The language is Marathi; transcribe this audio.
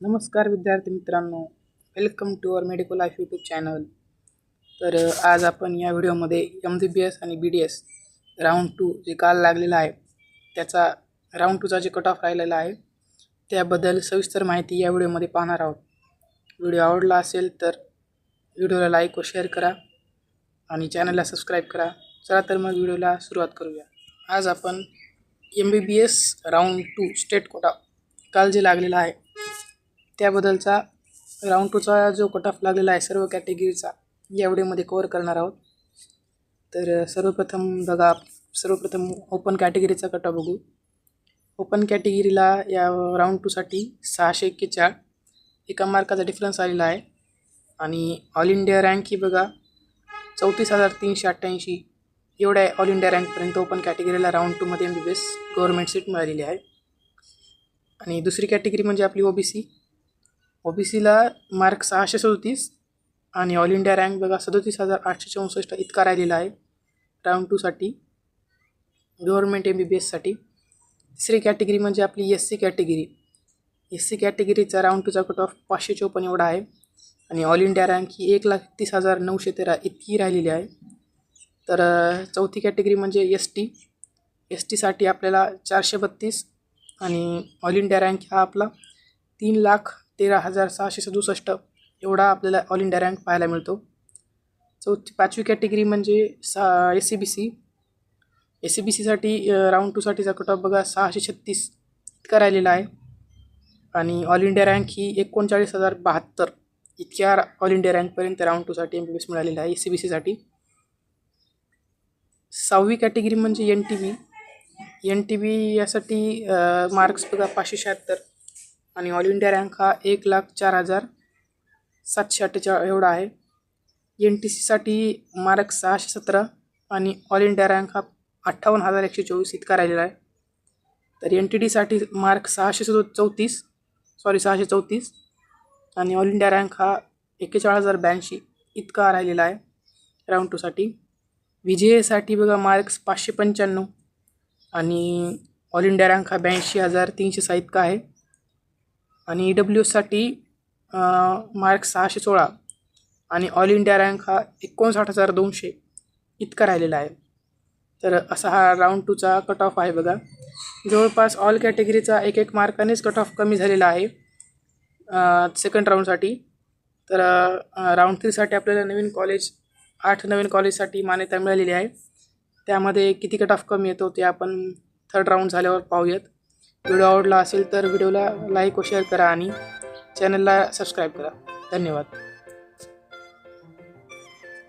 नमस्कार विद्यार्थी मित्रांनो. Welcome to our medical life YouTube channel तर आज आपण या व्हिडिओमध्ये एम बी बी एस आणि B D S round two जे काल लागलेला आहे त्याचा राऊंड टूचा जे कट ऑफ राहिलेला आहे त्याबद्दल सविस्तर माहिती या व्हिडिओमध्ये पाहणार आहोत. व्हिडिओ आवडला असेल तर व्हिडिओला लाईक व शेअर करा आणि चॅनलला सबस्क्राईब करा. चला तर मग व्हिडिओला सुरुवात करूया. आज आपण M B B S round two state quota काल जे लागलेला आहे त्याबद्दलचा राऊंड टूचा जो कट ऑफ लागलेला आहे सर्व कॅटेगरीचा या व्हिडिओमध्ये कवर करणार आहोत. तर सर्वप्रथम बघा सर्वप्रथम ओपन कॅटेगरीचा कट ऑफ बघू. ओपन कॅटेगरीला या राऊंड टूसाठी सहाशे एक्केचाळ एका मार्काचा डिफरन्स आलेला आहे. आणि ऑल इंडिया रँक ही बघा चौतीस हजार तीनशे अठ्ठ्याऐंशी. एवढ्या ऑल इंडिया रँकपर्यंत ओपन कॅटेगरीला राऊंड टूमध्ये M B B S government seat मिळालेली आहे. आणि दुसरी कॅटेगरी म्हणजे आपली O B C O B सीला मार्क सहाशे सदोतीस आणि ऑल इंडिया रँक बघा सदोतीस हजार आठशे चौसष्ट इतका राहिलेला आहे. राऊंड टूसाठी गव्हर्मेंट एम बी बी एससाठी तिसरी कॅटेगरी म्हणजे आपली S C category S C कॅटेगरीचा round टूचा कट ऑफ पाचशे चौपन्न एवढा आहे. आणि ऑल इंडिया रँक ही एक लाख तीस हजार नऊशे तेरा इतकी राहिलेली आहे. तर चौथी कॅटेगरी म्हणजे एस टी एस टीसाठी आपल्याला चारशे बत्तीस आणि ऑल इंडिया रँक हा आपला तीन लाख तेरा हजार सहाशे सदुसष्ट एवढा आपल्याला ऑल इंडिया रँक पाहायला मिळतो. चौथी पाचवी कॅटेगरी म्हणजे सा S C B C S C B सीसाठी राऊंड टूसाठीचा कट ऑफ बघा सहाशे छत्तीस इतका राहिलेला आहे. आणि ऑल इंडिया रँक ही एकोणचाळीस हजार बहात्तर इतक्या ऑल इंडिया रँकपर्यंत राऊंड टूसाठी एम बी बी एस मिळालेला आहे एस सी बी सीसाठी सहावी कॅटेगरी म्हणजे N T B N T B यासाठी मार्क्स बघा पाचशे शहात्तर. आणि ऑल इंडिया रँक हा एक लाख चार हजार सातशे अठ्ठेचाळ एवढा आहे. एन टी सीसाठी मार्क सहाशे सतरा आणि ऑल इंडिया रँक हा अठ्ठावन्न हजार एकशे चोवीस इतका राहिलेला आहे. तर एन टी डीसाठी मार्क सहाशे सदो चौतीस सॉरी सहाशे चौतीस आणि ऑल इंडिया रँक हा एक्केचाळीस हजार ब्याऐंशी इतका राहिलेला आहे राऊंड टूसाठी व्ही एसाठी बघा मार्क्स पाचशे पंच्याण्णव आणि ऑल इंडिया रँक हा ब्याऐंशी हजार तीनशे सहा इतका आहे. आणि ई डब्ल्यू एससाठी मार्क्स सहाशे सोळा आणि ऑल इंडिया रँक हा एकोणसाठ हजार दोनशे इतका राहिलेला आहे. तर असा हा राऊंड टूचा कट ऑफ आहे बघा. जवळपास ऑल कॅटेगरीचा एक एक मार्कानेच कट ऑफ कमी झालेला आहे सेकंड राऊंडसाठी तर राऊंड थ्रीसाठी आपल्याला नवीन कॉलेज आठ नवीन कॉलेजसाठी मान्यता मिळालेली आहे. त्यामध्ये किती कट ऑफ कमी येतो ते आपण थर्ड राऊंड झाल्यावर पाहूयात. व्हिडिओ आवडला असेल तर व्हिडिओला लाईक व शेअर करा आणि चॅनलला सबस्क्राईब करा. धन्यवाद.